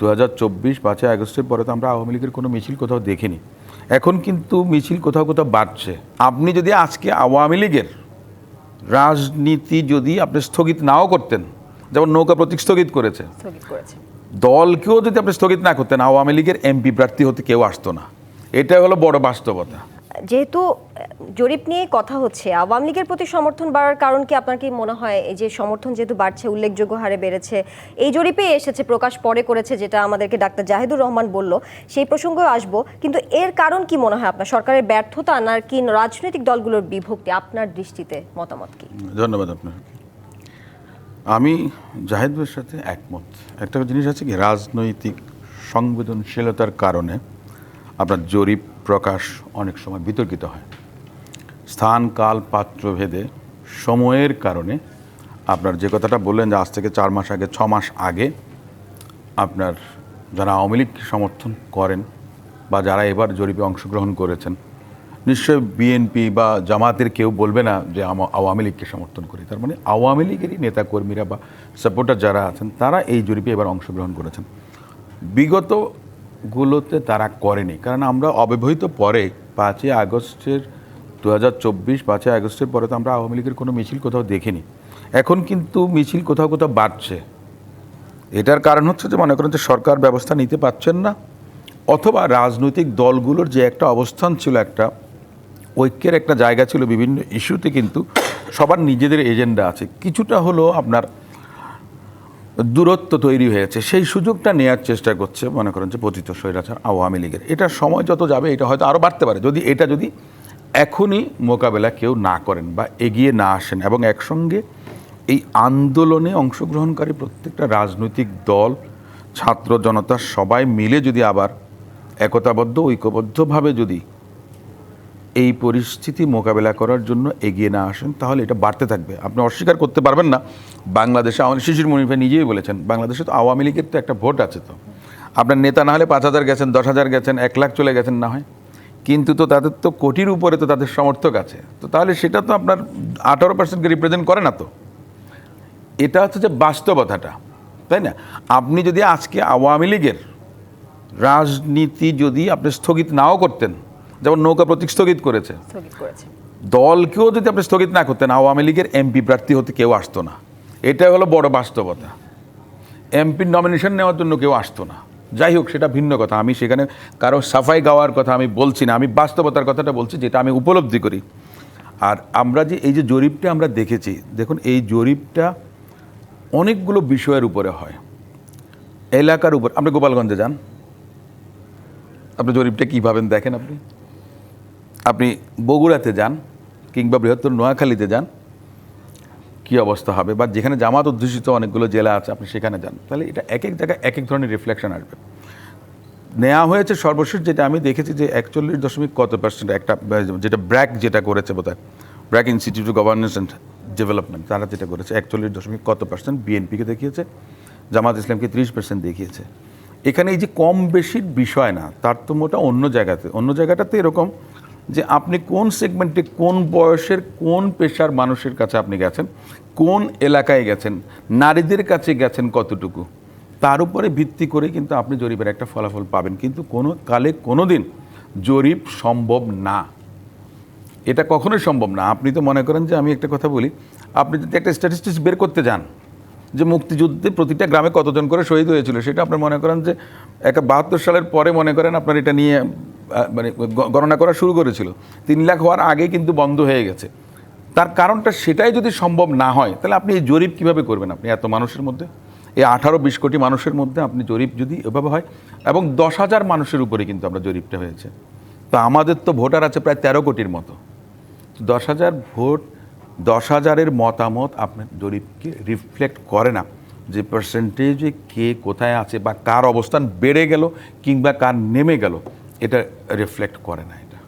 দু হাজার চব্বিশ পাঁচই আগস্টের পরে তো আমরা আওয়ামী লীগের কোনো মিছিল কোথাও দেখিনি। এখন কিন্তু মিছিল কোথাও কোথাও বাড়ছে। আপনি যদি আজকে আওয়ামী লীগের রাজনীতি যদি আপনি স্থগিত নাও করতেন যেমন নৌকা প্রতীক স্থগিত করেছে স্থগিত করেছে। দলকেও যদি আপনি স্থগিত না করতেন আওয়ামী লীগের এমপি প্রার্থী হতে কেউ আসতো না। এটা হলো বড় বাস্তবতা। যেহেতু, জরিপ নিয়ে কথা হচ্ছে, আওয়ামী লীগের প্রতি সমর্থন বাড়ার কারণ কি আপনার কি মনে হয়? এই যে সমর্থন যেহেতু বাড়ছে, উল্লেখযোগ্য হারে বেড়েছে, এই জরিপে এসেছে, প্রকাশ পরে করেছে, যেটা আমাদেরকে ডাক্তার জাহিদুর রহমান বলল, সেই প্রসঙ্গেও আসব, কিন্তু এর কারণ কি মনে হয় আপনার? সরকারের ব্যর্থতা না কি রাজনৈতিক দলগুলোর বিভক্তি? আপনার দৃষ্টিতে মতামত কি? ধন্যবাদ আপনার আমি জাহেদ ভাইয়ের সাথে একমত। একটা জিনিস আছে কি, রাজনৈতিক সংবেদনশীলতার কারণে আপনার জরিপ প্রকাশ অনেক সময় বিতর্কিত হয়। স্থান, কাল, পাত্র, ভেদে, সময়ের কারণে আপনার যে কথাটা বললেন যে আজ থেকে চার মাস আগে, ছ মাস আগে আপনার যারা আওয়ামী লীগকে সমর্থন করেন বা যারা এবার জরিপে অংশগ্রহণ করেছেন, নিশ্চয়ই বিএনপি বা জামাতের কেউ বলবে না যে আওয়ামী লীগকে সমর্থন করি। তার মানে আওয়ামী লীগেরই নেতাকর্মীরা বা সাপোর্টার যারা আছেন, তারা এই জরিপে এবার অংশগ্রহণ করেছেন। বিগতগুলোতে তারা করেনি। কারণ আমরা অব্যবহিত পরে পাঁচই আগস্টের দু হাজার চব্বিশ, পাঁচই আগস্টের পরে তো আমরা আওয়ামী লীগের কোনো মিছিল কোথাও দেখিনি। এখন কিন্তু মিছিল কোথাও কোথাও বাড়ছে। এটার কারণ হচ্ছে যে মনে করেন যে সরকার ব্যবস্থা নিতে পারছেন না, অথবা রাজনৈতিক দলগুলোর যে একটা অবস্থান ছিল একটা, ঐক্যের একটা জায়গা ছিল বিভিন্ন ইস্যুতে কিন্তু সবার নিজেদের এজেন্ডা আছে। কিছুটা হলো আপনার দূরত্ব তৈরি হয়েছে, সেই সুযোগটা নেওয়ার চেষ্টা করছে, মনে করেন যে পতিত স্বৈরাচার আওয়ামী লীগের। এটা সময় যত যাবে, এটা হয়তো আরও বাড়তে পারে। যদি এটা যদি এখনই মোকাবেলা কেউ না করেন বা এগিয়ে না আসেন এবং একসঙ্গে এই আন্দোলনে অংশগ্রহণকারী প্রত্যেকটা রাজনৈতিক দল, ছাত্র জনতা সবাই মিলে যদি আবার একতাবদ্ধ, ঐক্যবদ্ধভাবে যদি এই পরিস্থিতি মোকাবেলা করার জন্য এগিয়ে না আসেন, তাহলে এটা বাড়তে থাকবে। আপনি অস্বীকার করতে পারবেন না। বাংলাদেশে আমাদের শিশির মনিফা নিজেই বলেছেন, বাংলাদেশে তো আওয়ামী লীগের তো একটা ভোট আছে তো। আপনার নেতা না হলে পাঁচ হাজার গেছেন, দশ হাজার গেছেন, এক লাখ চলে গেছেন না হয়। কিন্তু তো তাদের তো কোটির উপরে তো তাদের সমর্থক আছে। তো তাহলে সেটা তো আপনার আঠারো পার্সেন্টকে রিপ্রেজেন্ট করে না তো। এটা হচ্ছে যে বাস্তবতাটা, তাই না? আপনি যদি আজকে আওয়ামী লীগের রাজনীতি যদি আপনি স্থগিত নাও করতেন যেমন নৌকা প্রতীক স্থগিত করেছে। দলকেও যদি আপনি স্থগিত না করতেন আওয়ামী লীগের এমপি প্রার্থী হতে কেউ আসতো না। এটা হলো বড় বাস্তবতা। এমপির নমিনেশন নেওয়ার জন্য কেউ আসতো না। যাই হোক সেটা ভিন্ন কথা। আমি সেখানে কারও সাফাই গাওয়ার কথা আমি বলছি না। আমি বাস্তবতার কথাটা বলছি যেটা আমি উপলব্ধি করি। আর আমরা যে এই যে জরিপটা আমরা দেখেছি দেখুন এই জরিপটা অনেকগুলো বিষয়ের উপরে হয়। এলাকার উপর আপনি গোপালগঞ্জে যান। আপনি জরিপটা কী ভাবেন দেখেন আপনি? আপনি বগুড়াতে যান কিংবা বৃহত্তর নোয়াখালীতে যান, কী অবস্থা হবে? বা যেখানে জামাত অধ্যুষিত অনেকগুলো জেলা আছে, আপনি সেখানে যান। তাহলে এটা এক এক জায়গায় এক এক ধরনের রিফ্লেকশন আসবে। নেওয়া হয়েছে সর্বশেষ যেটা আমি দেখেছি যে একচল্লিশ দশমিক কত পার্সেন্ট একটা, যেটা ব্র্যাক যেটা করেছে বোধহয়, BRAC Institute of Governance and Development তারা যেটা করেছে, একচল্লিশ দশমিক কত পার্সেন্ট বিএনপিকে দেখিয়েছে, জামাত ইসলামকে ত্রিশ পার্সেন্ট দেখিয়েছে। এখানে এই যে কম বেশির বিষয় না তার তারতম্যটা অন্য জায়গাতে, অন্য জায়গাটাতে এরকম যে আপনি কোন সেগমেন্টে কোন বয়সের কোন পেশার মানুষের কাছে আপনি গেছেন, কোন এলাকায় গেছেন, নারীদের কাছে গেছেন কতটুকু, তার উপরে ভিত্তি করে কিন্তু আপনি জরিপের একটা ফলাফল পাবেন। কিন্তু কোনো কালে কোনো দিন জরিপ সম্ভব না। এটা কখনোই সম্ভব না। আপনি তো মনে করেন যে আমি একটা কথা বলি, আপনি যদি একটা স্ট্যাটিস্টিক্স বের করতে যান, যে মুক্তিযুদ্ধে প্রতিটা গ্রামে কতজন করে শহীদ হয়েছিল, সেটা আপনার মনে করেন যে একটা বাহাত্তর সালের পরে মনে করেন আপনার এটা নিয়ে মানে গণনা করা শুরু করেছিল। তিন লাখ হওয়ার আগে কিন্তু বন্ধ হয়ে গেছে। তার কারণটা সেটাই যদি সম্ভব না হয়, তাহলে আপনি এই জরিপ কীভাবে করবেন আপনি এত মানুষের মধ্যে? এই আঠারো বিশ কোটি মানুষের মধ্যে আপনি জরিপ যদি এভাবে হয়, এবং দশ হাজার মানুষের উপরে কিন্তু আমরা জরিপটা হয়েছে। তো আমাদের তো ভোটার আছে প্রায় তেরো কোটির মতো। দশ হাজার ভোট, দশ হাজারের মতামত আপনার জরিপকে রিফ্লেক্ট করে না। যে পার্সেন্টেজে কে কোথায় আছে বা কার অবস্থান বেড়ে গেল কিংবা কার নেমে গেল এটা রিফ্লেক্ট করে না